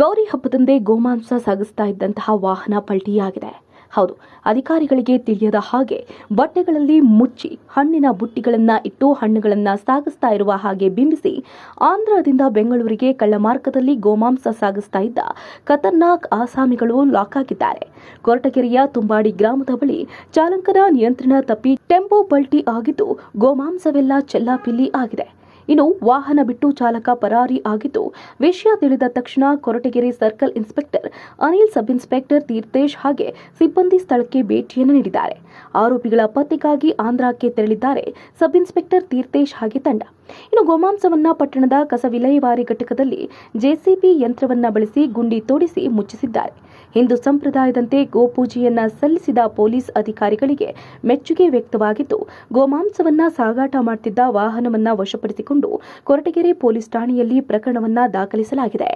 ಗೌರಿ ಹಬ್ಬದಂದೇ ಗೋಮಾಂಸ ಸಾಗಿಸ್ತಾ ಇದ್ದಂತಹ ವಾಹನ ಪಲ್ಟಿಯಾಗಿದೆ. ಹೌದು, ಅಧಿಕಾರಿಗಳಿಗೆ ತಿಳಿಯದ ಹಾಗೆ ಬಟ್ಟೆಗಳಲ್ಲಿ ಮುಚ್ಚಿ ಹಣ್ಣಿನ ಬುಟ್ಟಿಗಳನ್ನ ಇಟ್ಟು ಹಣ್ಣುಗಳನ್ನ ಸಾಗಿಸ್ತಾ ಇರುವ ಹಾಗೆ ಬಿಂಬಿಸಿ ಆಂಧ್ರದಿಂದ ಬೆಂಗಳೂರಿಗೆ ಕಳ್ಳ ಮಾರ್ಗದಲ್ಲಿ ಗೋಮಾಂಸ ಸಾಗಿಸ್ತಾ ಇದ್ದ ಖತರ್ನಾಕ್ ಆಸಾಮಿಗಳು ಲಾಕ್ ಆಗಿದ್ದಾರೆ. ಕೊರಟಗೆರೆಯ ತುಂಬಾಡಿ ಗ್ರಾಮದ ಬಳಿ ಚಾಲಕನ ನಿಯಂತ್ರಣ ತಪ್ಪಿ ಟೆಂಪೋ ಪಲ್ಟಿ ಆಗಿದ್ದು ಗೋಮಾಂಸವೆಲ್ಲ ಚೆಲ್ಲಾಪಿಲ್ಲಿ ಆಗಿದೆ. ಇನ್ನು ವಾಹನ ಬಿಟ್ಟು ಚಾಲಕ ಪರಾರಿ ಆಗಿದ್ದು, ವಿಷಯ ತಿಳಿದ ತಕ್ಷಣ Koratagere circle inspector Anil sub inspector Theerthesh ಹಾಗೆ ಸಿಬ್ಬಂದಿ ಸ್ಥಳಕ್ಕೆ ಭೇಟಿಯನ್ನು ನೀಡಿದ್ದಾರೆ. ಆರೋಪಿಗಳ ಪತ್ತೆಗಾಗಿ ಆಂಧ್ರಕ್ಕೆ ತೆರಳಿದ್ದಾರೆ ಸಬ್ ಇನ್ಸ್ಪೆಕ್ಟರ್ ತೀರ್ಥೇಶ್ ಹಾಗೆ ತಂಡ. ಇನ್ನು ಗೋಮಾಂಸವನ್ನ ಪಟ್ಟಣದ ಕಸ ವಿಲೇವಾರಿ ಘಟಕದಲ್ಲಿ ಜೆಸಿಬಿ ಯಂತ್ರವನ್ನ ಬಳಸಿ ಗುಂಡಿ ತೋಡಿಸಿ ಮುಚ್ಚಿಸಿದ್ದಾರೆ. ಹಿಂದೂ ಸಂಪ್ರದಾಯದಂತೆ ಗೋಪೂಜೆಯನ್ನ ಸಲ್ಲಿಸಿದ ಪೊಲೀಸ್ ಅಧಿಕಾರಿಗಳಿಗೆ ಮೆಚ್ಚುಗೆ ವ್ಯಕ್ತವಾಗಿದ್ದು, ಗೋಮಾಂಸವನ್ನ ಸಾಗಾಟ ಮಾಡುತ್ತಿದ್ದ ವಾಹನವನ್ನ ವಶಪಡಿಸಿಕೊಂಡು ಕೊರಟಗೆರೆ ಪೊಲೀಸ್ ಠಾಣೆಯಲ್ಲಿ ಪ್ರಕರಣವನ್ನ ದಾಖಲಿಸಲಾಗಿದೆ.